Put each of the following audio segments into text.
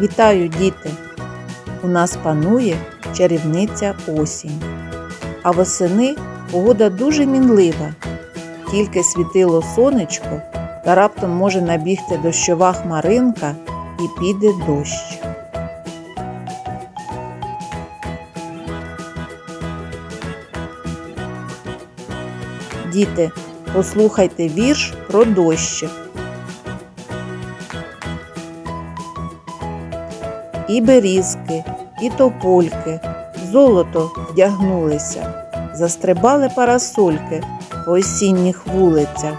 Вітаю, діти! У нас панує чарівниця осінь. А восени погода дуже мінлива. Тільки світило сонечко, та раптом може набігти дощова хмаринка і піде дощ. Діти, послухайте вірш про дощик. І берізки, і топольки золото вдягнулися, застрибали парасольки по осінніх вулицях.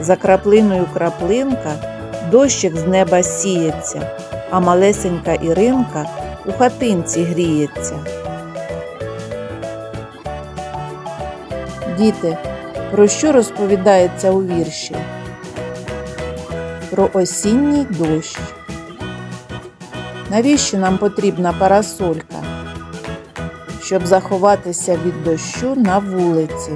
За краплиною краплинка дощик з неба сіється, а малесенька Іринка у хатинці гріється. Діти, про що розповідається у вірші? Про осінній дощ. Навіщо нам потрібна парасолька? Щоб заховатися від дощу на вулиці.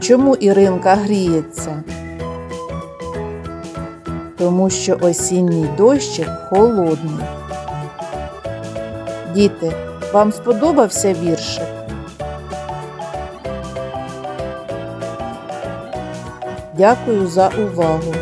Чому Іринка гріється? Тому що осінній дощик холодний. Діти, вам сподобався віршик? Дякую за увагу!